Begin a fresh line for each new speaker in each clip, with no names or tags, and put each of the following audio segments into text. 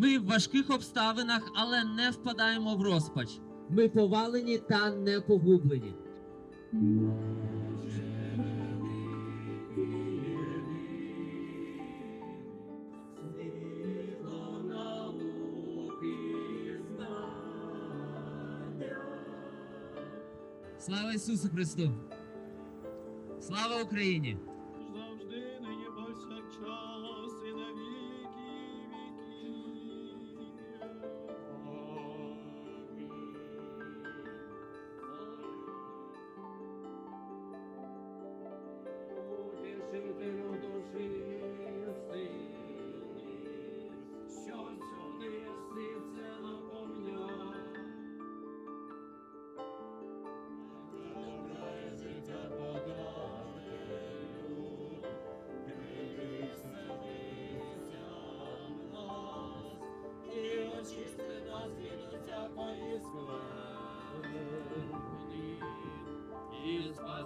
Ми в важких обставинах, але не впадаємо в розпач.
Ми повалені та не погублені.
Слава Ісусу Христу! Слава Україні!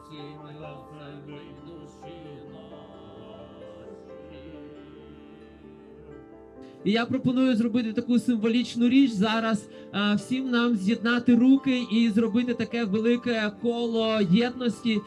Спаси ми окремі душі наші.
І я пропоную зробити таку символічну річ зараз. а, всім нам з'єднати руки і зробити таке велике коло єдності.